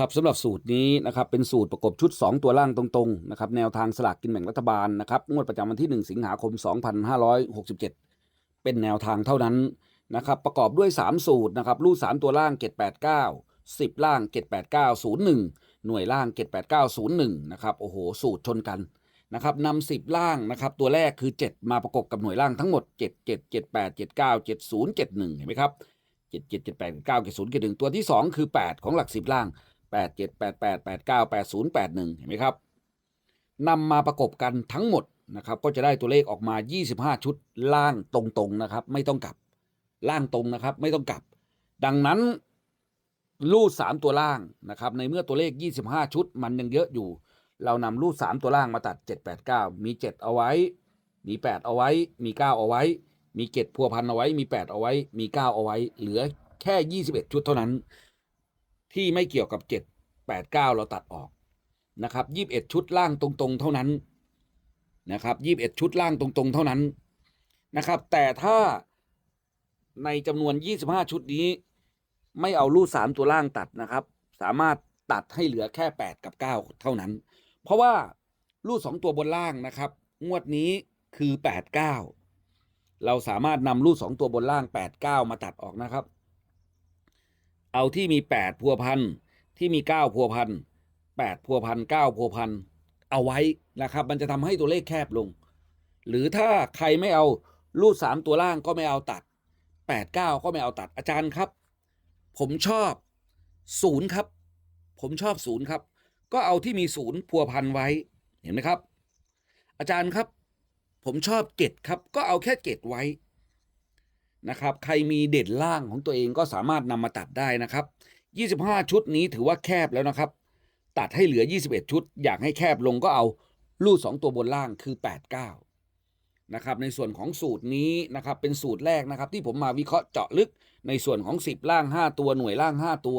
ครับสำหรับสูตรนี้นะครับเป็นสูตรประกบชุด 2 ตัวล่างตรงๆนะครับแนวทางสลากกินแบ่งรัฐบาลนะครับงวดประจำวันที่ 1 สิงหาคม 2567 เป็นแนวทางเท่านั้นนะครับประกอบด้วย 3 สูตรนะครับรูด3ตัวล่าง 789 10 ล่าง 789 01 หน่วยล่าง 78901นะครับโอ้โหสูตรชนกันนะครับนำ10 ล่างนะครับตัวแรกคือ 7 มาประกบกับหน่วยล่างทั้งหมด 7 7 7 8 7 9 7 0 7 1 เห็นไหมครับ7 7 7 8 9 7 0 7 1 ตัวที่ 2 คือ 8 ของหลัก 10 ล่าง แปดเจ็ดแปดแปดแปดเก้าแปดศูนย์แปดหนึ่งเห็นไหมครับนำมาประกบกันทั้งหมดนะครับ ก็จะได้ตัวเลขออกมา 25 ชุดล่างตรงๆนะครับ ไม่ต้องกลับล่างตรงนะครับ ไม่ต้องกลับ ดังนั้นรูด 3 ตัวล่างนะครับ ในเมื่อตัวเลข 25 ชุดมันยังเยอะอยู่ เรานำรูด 3 ตัวล่างมาตัด 7 8 9 มี 7 เอาไว้ มี 8 เอาไว้ มี 9 เอาไว้ มี7พัวพันเอาไว้ มี 8 เอาไว้ มี 9 เอาไว้ เหลือแค่ 21 ชุดเท่านั้น ที่ไม่เกี่ยวกับ 7 8 9 เราตัดออกนะครับ21 ชุดล่างตรงๆ เท่านั้นนะครับ21 ชุดล่างตรงๆ เท่านั้นนะครับ แต่ถ้าในจำนวน 25 ชุดนี้ ไม่เอารูด3ตัวล่างตัดนะครับ สามารถตัดให้เหลือแค่ 8 กับ 9 เท่านั้น เพราะว่ารูด 2 ตัวบนล่างนะครับ งวดนี้คือ 8 9 เราสามารถนำรูด 2 ตัวบนล่าง 8 9 มาตัดออกนะครับ เอาที่มีแปดพัวพันที่มีเก้าพัวพันแปดพัวพันเก้าพัวพันเอาไว้นะครับ มันจะทำให้ตัวเลขแคบลง หรือถ้าใครไม่เอารูดสามตัวล่างก็ไม่เอาตัดแปดเก้าก็ไม่เอาตัดอาจารย์ครับ ผมชอบศูนย์ครับ ผมชอบศูนย์ครับ ก็เอาที่มีศูนย์พัวพันไว้เห็นไหมครับ อาจารย์ครับ ผมชอบเกตครับ ก็เอาแค่เกตไว้ นะครับ ใครมีเด่นล่างของตัวเองก็สามารถนำมาตัดได้นะครับ 25 ชุดนี้ถือว่าแคบแล้วนะครับ ตัดให้เหลือ 21 ชุด อยากให้แคบลงก็เอารูด 2 ตัวบนล่างคือ 89 นะครับ ในส่วนของสูตรนี้นะครับเป็นสูตรแรกนะครับ ที่ผมมาวิเคราะห์เจาะลึกในส่วนของ 10 ล่าง 5 ตัวหน่วยล่าง 5 ตัว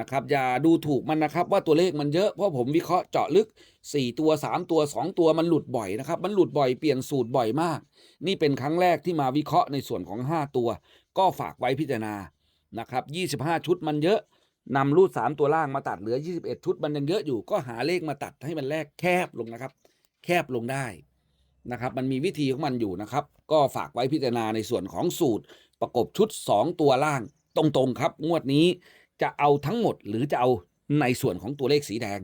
นะครับอย่าดูถูกมันนะครับว่าตัวเลขมันเยอะเพราะผมวิเคราะห์เจาะลึก 4 ตัว 3 ตัว 2 ตัวมันหลุดบ่อยนะครับ มันหลุดบ่อยเปลี่ยนสูตรบ่อยมาก นี่เป็นครั้งแรกที่มาวิเคราะห์ในส่วนของ 5 ตัว ก็ฝากไว้พิจารณานะครับ25 ชุดมันเยอะนำรูด 3 ตัวล่างมาตัดเหลือ 21 ชุดมันยังเยอะอยู่ ก็หาเลขมาตัดให้มันแลกแคบลงนะครับ แคบลงได้นะครับ มันมีวิธีของมันอยู่นะครับ ก็ฝากไว้พิจารณาในส่วนของสูตรประกบชุด 2 ตัวล่างตรงๆครับ งวดนี้ จะเอาทั้งหมดหรือจะเอาในส่วนของตัวเลขสีแดง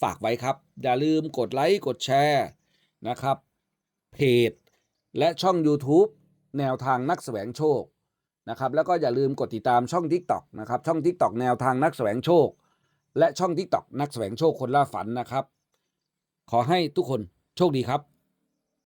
ฝากไว้ครับ อย่าลืมกดไลค์กดแชร์นะครับ เพจ และช่อง YouTube แนวทางนักแสวงโชคนะครับแล้วก็อย่าลืมกดติดตามช่อง TikTok นะครับช่อง TikTok แนวทางนักแสวงโชค และช่อง TikTok นักแสวงโชคคนล่าฝันนะครับ ขอให้ทุกคนโชคดีครับ